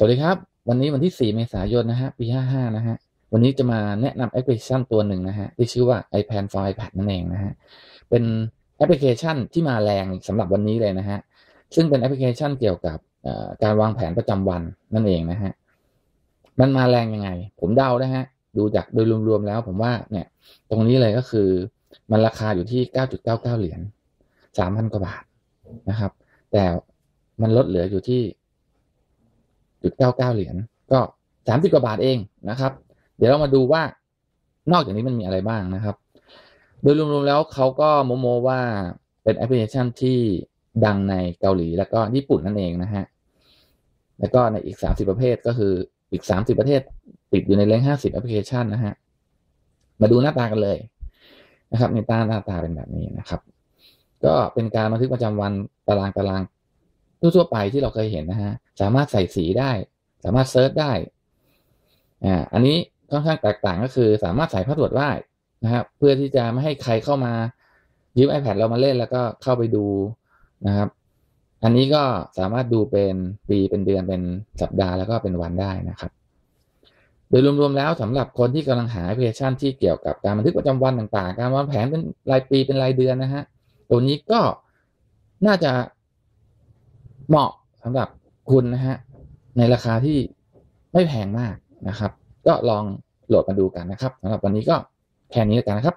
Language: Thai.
สวัสดีครับ วันนี้วันที่ 4 เมษายนนะฮะปี 55 นะฮะวันนี้จะมาแนะนำแอปพลิเคชันตัวหนึ่งนะฮะที่ชื่อว่า iPad for iPad นั่นเองนะฮะเป็นแอปพลิเคชันที่มาแรงสำหรับวันนี้เลยนะฮะซึ่งเป็นแอปพลิเคชันเกี่ยวกับการวางแผนประจำวันนั่นเองนะฮะมันมาแรงยังไง ผมเดานะฮะดูจากโดยรวมๆแล้วผมว่าเนี่ยตรงนี้เลยก็คือมันราคาอยู่ที่ 9.99 เหรียญ3,000 กว่าบาทนะครับ แต่มันลดเหลืออยู่ที่ เก้าเก้าเหรียญก็สามสิบกว่าบาทเองนะครับ เดี๋ยวเรามาดูว่านอกจากนี้มันมีอะไรบ้างนะครับ โดยรวมๆแล้วเขาก็โมโมว่าเป็นแอปพลิเคชันที่ดังในเกาหลีแล้วก็ญี่ปุ่นนั่นเองนะฮะ แล้วก็ในอีกสามสิบประเภทก็คืออีกสามสิบประเทศติดอยู่ในเลงห้าสิบแอปพลิเคชันนะฮะ มาดูหน้าตากันเลยนะครับในตาหน้าตาเป็นแบบนี้นะครับ ก็เป็นการบันทึกประจำวันตารางตาราง ทั่วไปที่เราเคยเห็นนะฮะ สามารถใส่สีได้ สามารถเซิร์ชได้ อ่า อันนี้ค่อนข้างแตกต่างก็คือ สามารถใส่พาสเวิร์ดได้นะครับ เพื่อที่จะไม่ให้ใครเข้ามายืม iPad เรามาเล่นแล้วก็เข้าไปดูนะครับ อันนี้ก็สามารถดูเป็นปีเป็นเดือนเป็นสัปดาห์แล้วก็เป็นวันได้นะครับ โดยรวมๆแล้วสำหรับคนที่กำลังหาแอปพลิเคชันที่เกี่ยวกับการบันทึกประจำวันต่างๆ การวางแผนเป็นรายปีเป็นรายเดือนนะฮะ ตัวนี้ก็น่าจะ เหมาะสำหรับคุณนะฮะในราคาที่ไม่แพงมากนะครับ ก็ลองโหลดมาดูกันนะครับสำหรับวันนี้ก็แค่นี้แล้วกันนะครับ